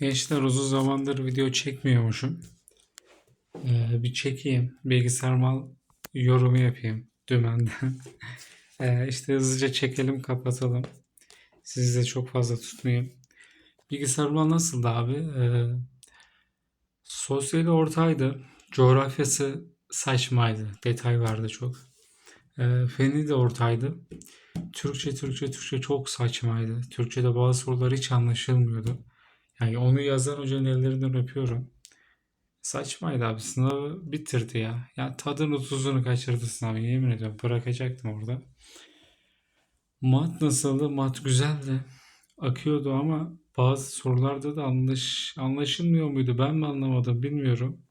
Gençler uzun zamandır video çekmiyormuşum. Ee, bir çekeyim. Bilgisayar mal yorumu yapayım dümenden. ee, işte hızlıca çekelim kapatalım. Sizi de çok fazla tutmayayım. Bilgisayar mal nasıldı abi? Ee, sosyali ortaydı. Coğrafyası saçmaydı. Detay vardı çok. Ee, feni de ortaydı. Türkçe, Türkçe, Türkçe çok saçmaydı. Türkçe'de bazı sorular hiç anlaşılmıyordu. Yani onu yazan hocanın ellerinden öpüyorum. Saçmaydı abi. Sınavı bitirdi ya. Ya tadını tuzunu kaçırdı sınavı. Yemin ediyorum bırakacaktım orada. Mat nasıldı? Mat güzeldi. Akıyordu ama bazı sorularda da anlaş, anlaşılmıyor muydu? Ben mi anlamadım bilmiyorum.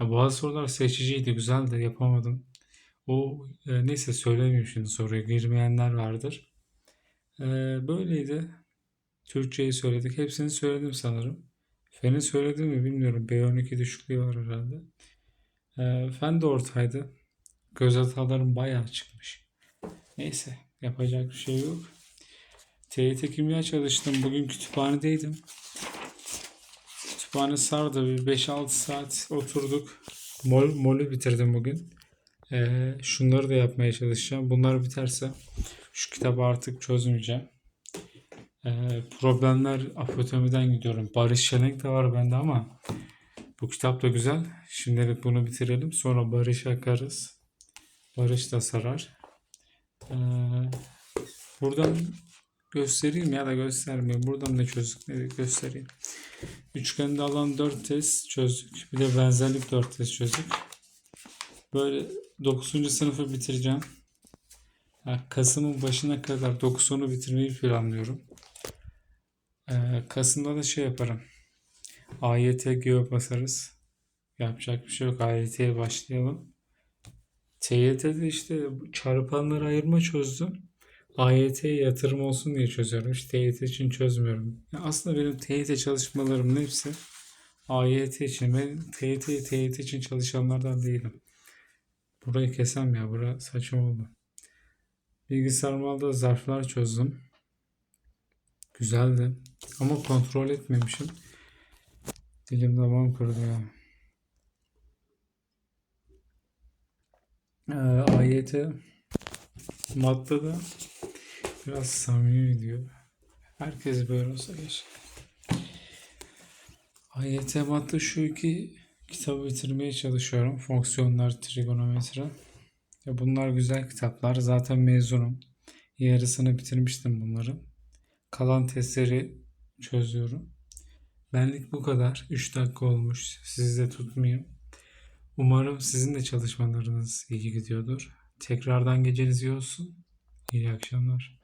Ya bazı sorular seçiciydi. Güzeldi. Yapamadım. O e, neyse söylemeyeyim şimdi soruyu. Girmeyenler vardır. E, böyleydi. Türkçeyi söyledik. Hepsini söyledim sanırım. Feni söyledim mi bilmiyorum. B12 düşüklüğü var herhalde. Ee, fen de ortaydı. Göz hatalarım bayağı çıkmış. Neyse yapacak bir şey yok. TYT kimya çalıştım. Bugün kütüphanedeydim. Kütüphane sardı. Bir 5-6 saat oturduk. Mol, molü bitirdim bugün. Ee, şunları da yapmaya çalışacağım. Bunlar biterse şu kitabı artık çözmeyeceğim. Ee, problemler apotomiden gidiyorum. Barış Şelenk de var bende ama bu kitap da güzel. Şimdilik bunu bitirelim. Sonra Barış akarız. Barış da sarar. Ee, buradan göstereyim ya da göstermeyeyim. Buradan ne çözdük ne göstereyim. Üçgende alan 4 test çözdük. Bir de benzerlik 4 test çözdük. Böyle 9. sınıfı bitireceğim. Kasım'ın başına kadar 9 sonu bitirmeyi planlıyorum. Ee, Kasım'da da şey yaparım. AYT GEO basarız. Yapacak bir şey yok. AYT'ye başlayalım. TYT'de işte çarpanları ayırma çözdüm. AYT'ye yatırım olsun diye çözüyorum. Hiç TYT için çözmüyorum. Ya aslında benim TYT çalışmalarımın hepsi AYT için. Ben TYT, TYT için çalışanlardan değilim. Burayı kesem ya. Bura saçma oldu. Bilgisayar malda zarflar çözdüm. Güzeldi. Ama kontrol etmemişim. Dilim damağım kurudu ya. Ee, AYT madde da biraz samimi diyor. Herkes böyle olsa geç. AYT madde şu iki kitabı bitirmeye çalışıyorum. Fonksiyonlar, trigonometri. Ya bunlar güzel kitaplar. Zaten mezunum. Yarısını bitirmiştim bunların. Kalan testleri çözüyorum. Benlik bu kadar. 3 dakika olmuş. Sizi de tutmayayım. Umarım sizin de çalışmalarınız iyi gidiyordur. Tekrardan geceniz iyi olsun. İyi akşamlar.